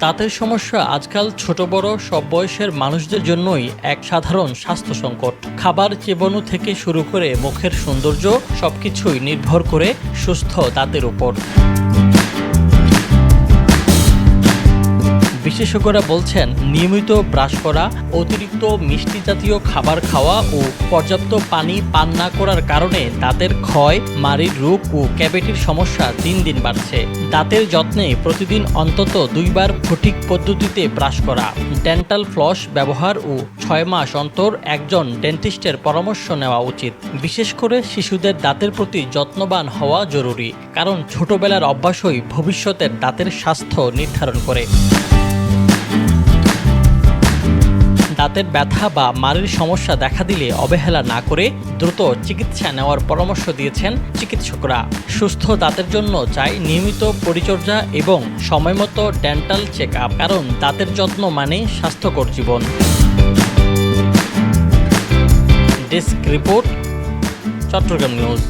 দাঁতের সমস্যা আজকাল ছোট বড় সব বয়সের মানুষদের জন্যই এক সাধারণ স্বাস্থ্য সংকট। খাবার চেবনু থেকে শুরু করে মুখের সৌন্দর্য সবকিছুই নির্ভর করে সুস্থ দাঁতের উপর। বিশেষজ্ঞরা বলছেন, নিয়মিত ব্রাশ করা, অতিরিক্ত মিষ্টি জাতীয় খাবার খাওয়া ও পর্যাপ্ত পানি পান না করার কারণে দাঁতের ক্ষয়, মাড়ির রোগ ও ক্যাভিটির সমস্যা দিন দিন বাড়ছে। দাঁতের যত্নে প্রতিদিন অন্তত দুইবার ফটিক পদ্ধতিতে ব্রাশ করা। ডেন্টাল ফ্লস ব্যবহার ও ছয় মাস অন্তর একজন ডেন্টিস্টের পরামর্শ নেওয়া উচিত। বিশেষ করে শিশুদের দাঁতের প্রতি যত্নবান হওয়া জরুরি, কারণ ছোটবেলার অভ্যাসই ভবিষ্যতের দাঁতের স্বাস্থ্য নির্ধারণ করে। দাঁতের ব্যথা বা মাড়ির সমস্যা দেখা দিলে অবহেলা না করে দ্রুত চিকিৎসা নেওয়ার পরামর্শ দিয়েছেন চিকিৎসকরা। সুস্থ দাঁতের জন্য চাই নিয়মিত পরিচর্যা এবং সময়মতো ডেন্টাল চেক আপ কারণ দাঁতের যত্ন মানে স্বাস্থ্যকর জীবন। Desk report, Chattogram news.